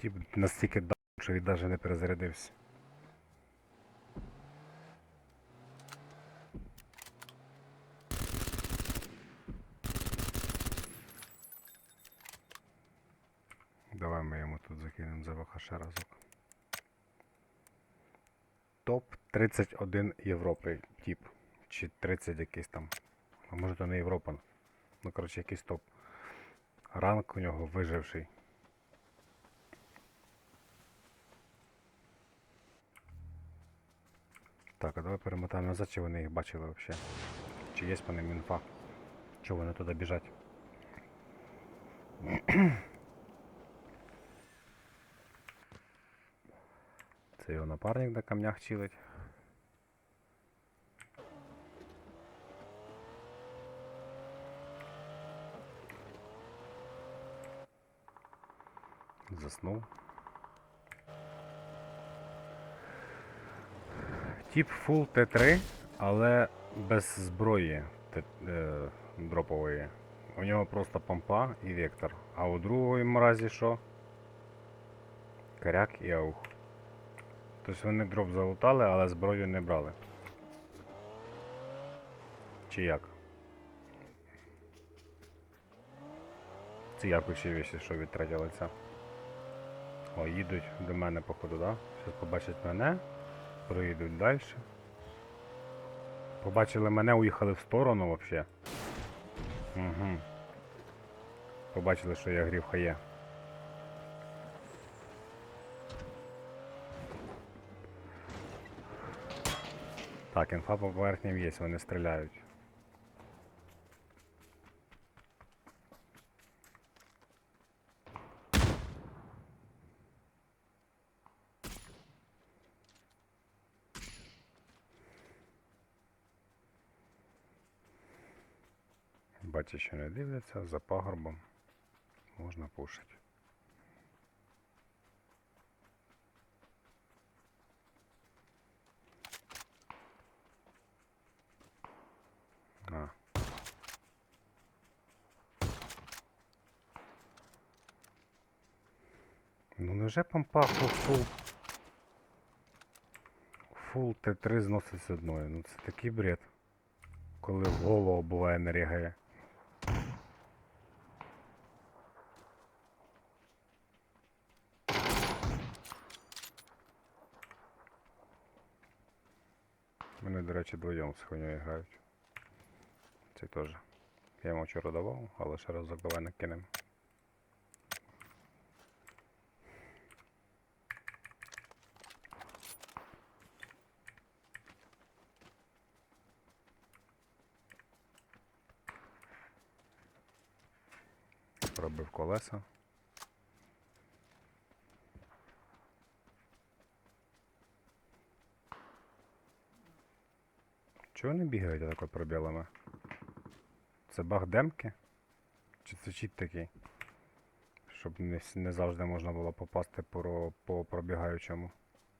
Тіп настільки дав, що він навіть не перезарядився. Давай ми йому тут закинемо ЗВХ ще разок. Топ 31 Європи, тип. Чи 30 якийсь там. А може то не Європа. Ну, коротше, якийсь топ. Ранг у нього виживший. Так, а давай перемотаємо назад, чи вони їх бачили взагалі. Чи є по ним інфа? Чого вони туди біжать? Це його напарник на камнях чилить. Заснув. Тип Full T3, але без зброї е, дропової. У нього просто помпа і вектор. А у другої мразі що? Коряк і аух. Тобто вони дроп залутали, але зброю не брали. Чи як? Це я включив, якщо що від третього. О, їдуть до мене, походу, да? Зараз побачать мене, проїдуть далі. Побачили мене, уїхали в сторону взагалі. Угу. Побачили, що я грівка є. Так, інфа по поверхням є, вони стріляють. Бачу, що не дивляться, за пагорбом можна пушити. Ну невже помпа фул, фул, фул Т3 зносить з одної? Ну це такий бред. Коли в голову буває не Вони, до речі, вдвоєм з хуйньою грають. Це теж. Я йому вчора давав, але ще разок давай накинем. Пробив колеса. Чого вони бігають отако пробілами? Це баг демки? Чи це чіт такий? Щоб не, не завжди можна було попасти по, по пробігаючому.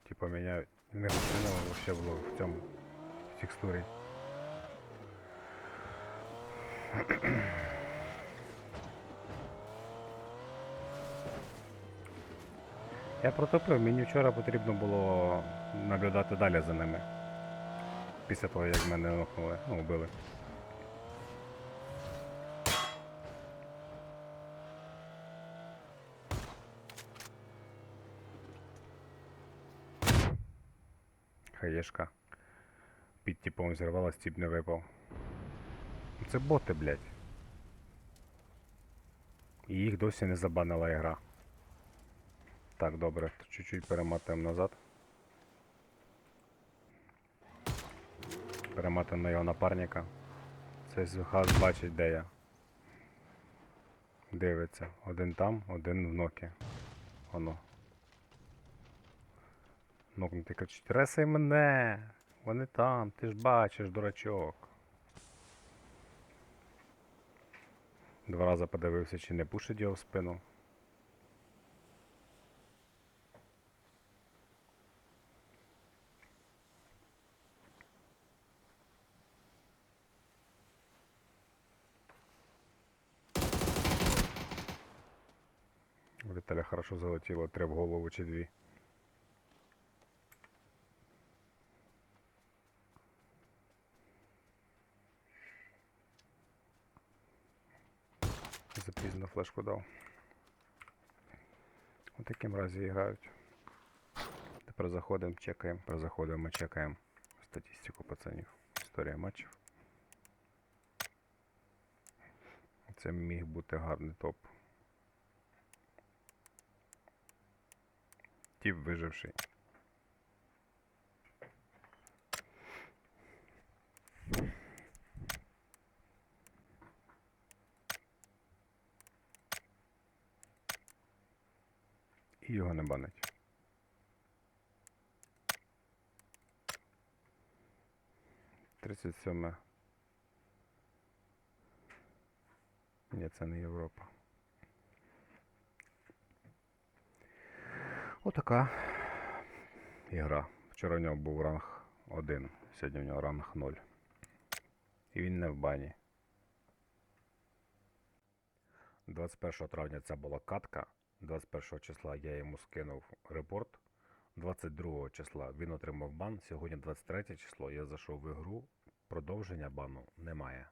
Типа мене не розчинило ще було в цьому в текстурі. Я протопив, мені вчора потрібно було наблюдати далі за ними. Після того, як мене нокнули, ну, вбили. Хаєшка. Під типом зірвалась, тип не випав. Це боти, блядь. І їх досі не забанила ігра. Так, добре, чуть-чуть перемотаємо назад. Перемотаємо на його напарника. Цей газ бачить, де я. Дивиться. Один там, один в нокі. Воно. Нокнути кричить, ресай мене! Вони там, ти ж бачиш, дурачок. Два рази подивився, чи не пушить його в спину. Віталя хорошо залетіло, три в голову чи дві. Запізно флешку дав. У таким разі грають. Тепер заходимо, чекаємо, тепер заходимо, чекаємо статистику пацанів. Історія матчів. Це міг бути гарний топ. Тіп виживший. І його не банить. Тридцять сьоме. Ні, це не Європа. Отака ігра. Вчора в нього був ранг 1, сьогодні в нього ранг 0. І він не в бані. 21 травня це була катка. 21 числа я йому скинув репорт. 22 числа він отримав бан. Сьогодні 23 число. Я зайшов в ігру. Продовження бану немає.